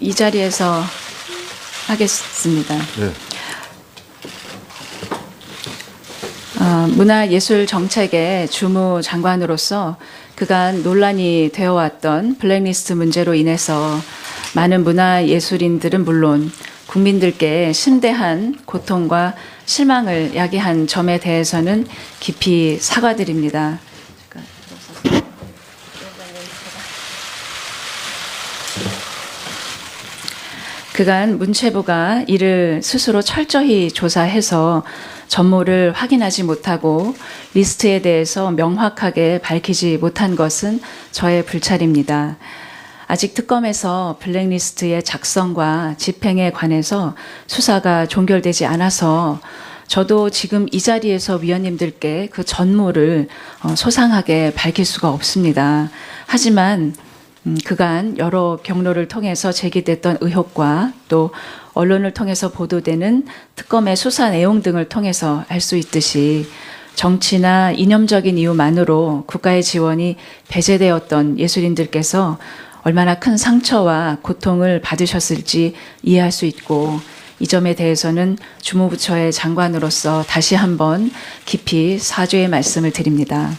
이 자리에서 하겠습니다. 네. 어, 문화예술 정책의 주무 장관으로서 그간 논란이 되어왔던 블랙리스트 문제로 인해서 많은 문화예술인들은 물론 국민들께 심대한 고통과 실망을 야기한 점에 대해서는 깊이 사과드립니다. 그간 문체부가 이를 스스로 철저히 조사해서 전모를 확인하지 못하고 리스트에 대해서 명확하게 밝히지 못한 것은 저의 불찰입니다. 아직 특검에서 블랙리스트의 작성과 집행에 관해서 수사가 종결되지 않아서 저도 지금 이 자리에서 위원님들께 그 전모를 어, 소상하게 밝힐 수가 없습니다. 하지만 음, 그간 여러 경로를 통해서 제기됐던 의혹과 또 언론을 통해서 보도되는 특검의 수사 내용 등을 통해서 알 수 있듯이 정치나 이념적인 이유만으로 국가의 지원이 배제되었던 예술인들께서 얼마나 큰 상처와 고통을 받으셨을지 이해할 수 있고 이 점에 대해서는 주무부처의 장관으로서 다시 한번 깊이 사죄의 말씀을 드립니다.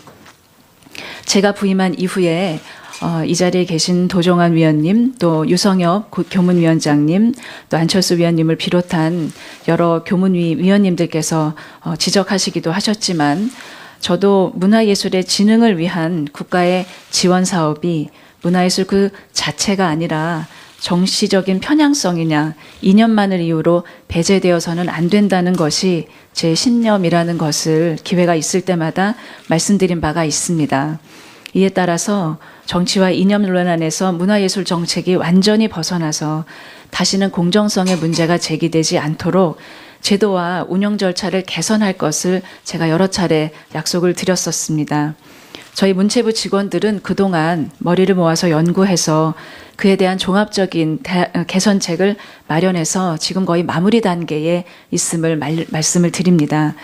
제가 부임한 이후에 어, 이 자리에 계신 도종환 위원님, 또 유성엽 고- 교문위원장님, 또 안철수 위원님을 비롯한 여러 교문위 위원님들께서 어, 지적하시기도 하셨지만 저도 문화예술의 진흥을 위한 국가의 지원 사업이 문화예술 그 자체가 아니라 정치적인 편향성이냐 이념만을 이유로 배제되어서는 안 된다는 것이 제 신념이라는 것을 기회가 있을 때마다 말씀드린 바가 있습니다. 이에 따라서 정치와 이념 논란 안에서 문화예술 정책이 완전히 벗어나서 다시는 공정성의 문제가 제기되지 않도록 제도와 운영 절차를 개선할 것을 제가 여러 차례 약속을 드렸었습니다. 저희 문체부 직원들은 그동안 머리를 모아서 연구해서 그에 대한 종합적인 개선책을 마련해서 지금 거의 마무리 단계에 있음을 말, 말씀을 드립니다.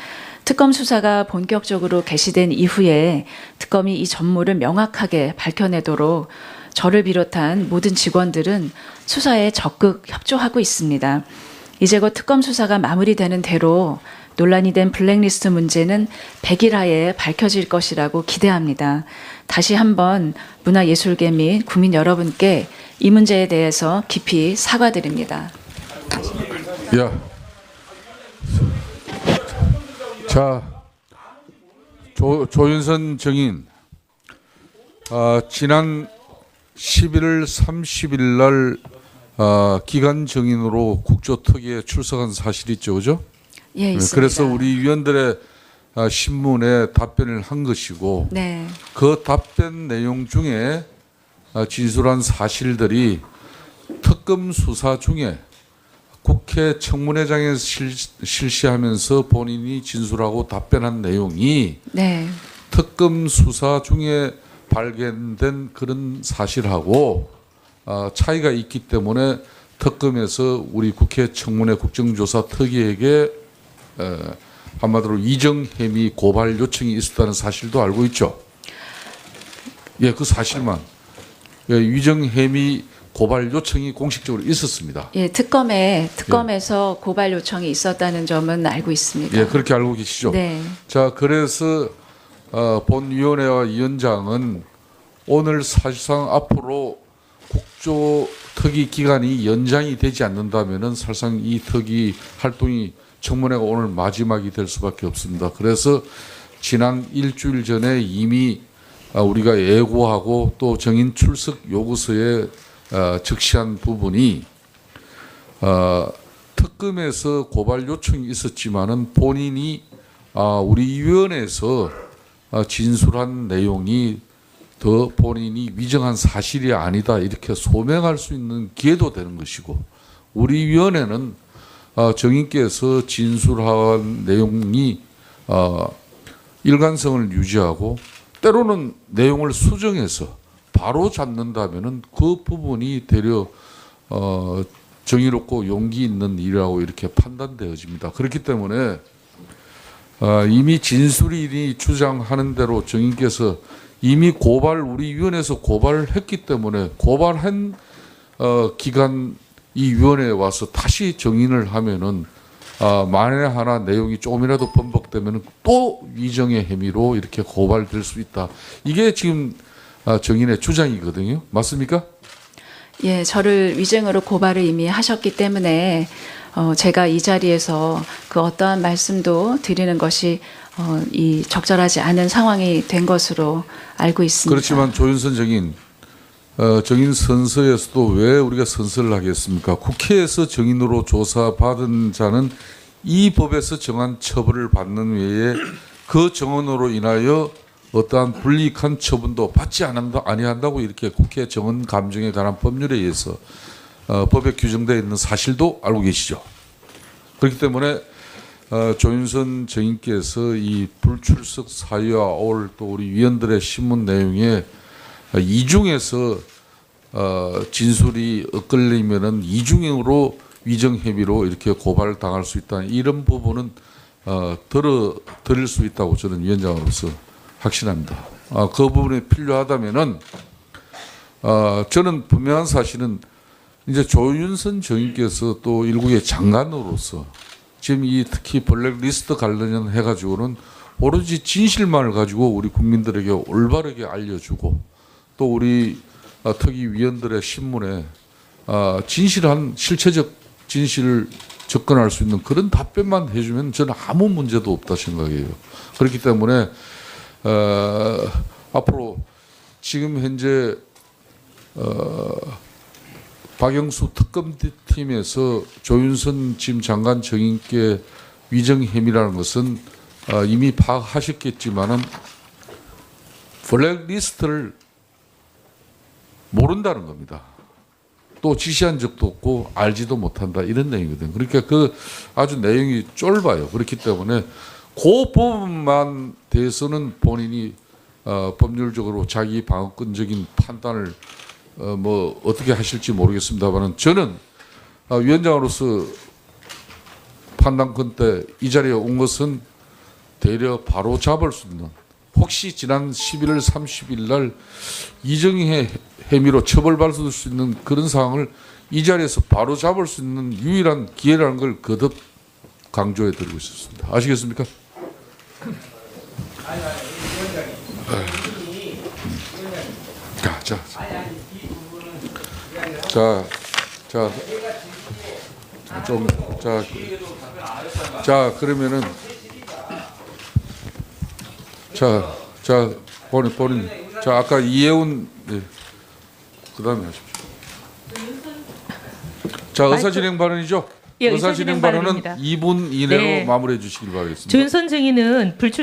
특검 수사가 본격적으로 개시된 이후에 특검이 이 전모를 명확하게 밝혀내도록 저를 비롯한 모든 직원들은 수사에 적극 협조하고 있습니다. 이제 곧 특검 수사가 마무리되는 대로 논란이 된 블랙리스트 문제는 100일 하에 밝혀질 것이라고 기대합니다. 다시 한번 문화예술계 및 국민 여러분께 이 문제에 대해서 깊이 사과드립니다. 야. 자, 조, 조윤선 정인. 아, 지난 11월 30일 날 아, 기간 정인으로 국조특위에 출석한 사실이 있죠, 그죠? 예, 네, 있습니다. 그래서 우리 위원들의 아, 신문에 답변을 한 것이고 네, 그 답변 내용 중에 아, 진술한 사실들이 특검 수사 중에 국회 청문회장에서 실, 실시하면서 본인이 진술하고 답변한 내용이 네, 특검 수사 중에 발견된 그런 사실하고 아, 차이가 있기 때문에 특검에서 우리 국회 청문회 국정조사 특위에게 에, 한마디로 이정 혐의 고발 요청이 있었다는 사실도 알고 있죠. 예, 그 사실만 예, 위정 혐의 고발 요청이 공식적으로 있었습니다. 예, 특검에 특검에서 고발 요청이 있었다는 점은 알고 있습니다. 예, 그렇게 알고 계시죠. 네, 자, 그래서 어, 본위원회와 위원장은 오늘 사실상 앞으로 국조 특위 기간이 연장이 되지 않는다면은 사실상 이 특위 활동이 청문회가 오늘 마지막이 될 수밖에 없습니다. 그래서 지난 일주일 전에 이미 아, 우리가 예고하고 또 정인 출석 요구서에 어, 적시한 부분이 어, 특검에서 고발 요청이 있었지만은 본인이 아, 우리 위원회에서 아, 진술한 내용이 더 본인이 위정한 사실이 아니다 이렇게 소명할 수 있는 기회도 되는 것이고 우리 위원회는 아, 정인께서 진술한 내용이 아, 일관성을 유지하고 때로는 내용을 수정해서 바로 잡는다면은 그 부분이 되려 어, 정의롭고 용기 있는 일이라고 이렇게 판단되어집니다. 그렇기 때문에 어, 이미 진술인이 주장하는 대로 정인께서 이미 고발 우리 위원회에서 고발을 했기 때문에 고발한 어, 기간 이 위원회에 와서 다시 정인을 하면은 아, 만에 하나 내용이 조금이라도 번복되면은 또 위정의 혐의로 이렇게 고발될 수 있다. 이게 지금 아, 정인의 주장이거든요. 맞습니까? 예, 저를 위증으로 고발을 이미 하셨기 때문에 어, 제가 이 자리에서 그 어떠한 말씀도 드리는 것이 어, 이 적절하지 않은 상황이 된 것으로 알고 있습니다. 그렇지만 조윤선 정인 어, 정인 선서에서도 왜 우리가 선서를 하겠습니까? 국회에서 정인으로 조사받은 자는 이 법에서 정한 처벌을 받는 외에 그 정언으로 인하여 어떠한 불이익한 처분도 받지 않는다 아니한다고 이렇게 국회 정언 감정에 관한 법률에 의해서 어, 법에 규정되어 있는 사실도 알고 계시죠. 그렇기 때문에 어, 조윤선 정인께서 이 불출석 사유와 오늘 또 우리 위원들의 신문 내용에 어, 이중에서 어, 진술이 엇갈리면은 이중형으로 위정 혐의로 이렇게 고발 당할 수 있다 이런 부분은 어, 들어 드릴 수 있다고 저는 위원장으로서 확신합니다. 아, 그 부분이 필요하다면은 어, 저는 분명한 사실은 이제 조윤선 정인께서 또 일국의 장관으로서 지금 이 특히 블랙리스트 관련 해가지고는 오로지 진실만을 가지고 우리 국민들에게 올바르게 알려주고 또 우리 어, 특위 위원들의 신문에 어, 진실한 실체적 진실을 접근할 수 있는 그런 답변만 해주면 저는 아무 문제도 없다 생각해요. 그렇기 때문에 어, 앞으로 지금 현재 어, 박영수 특검팀에서 조윤선 지금 장관 정인께 위정 혐의라는 것은 어, 이미 파악하셨겠지만은 블랙리스트를 모른다는 겁니다. 또 지시한 적도 없고 알지도 못한다 이런 내용이거든요. 그러니까 그 아주 내용이 쫄봐요. 그렇기 때문에 그 부분만 대해서는 본인이 어, 법률적으로 자기 방어권적인 판단을 어, 뭐 어떻게 하실지 모르겠습니다만은 저는 어, 위원장으로서 판단권 때 이 자리에 온 것은 대려 바로 잡을 수 있는 혹시 지난 11월 30일 날 이정희 혐의로 처벌받을 수 있는 그런 상황을 이 자리에서 바로 잡을 수 있는 유일한 기회라는 걸 거듭 강조해 드리고 있었습니다. 아시겠습니까? 자, 자, 자, 자, 좀, 자, 자, 그러면은, 자, 자, 본인, 본인, 자, 아까 이해운, 네. 그 다음에 하십시오. 자, 의사진행 발언이죠? 예, 의사진행 발언은 발언입니다. 2분 이내로 네. 마무리해 주시길 바라겠습니다. 조윤선 증인은 불출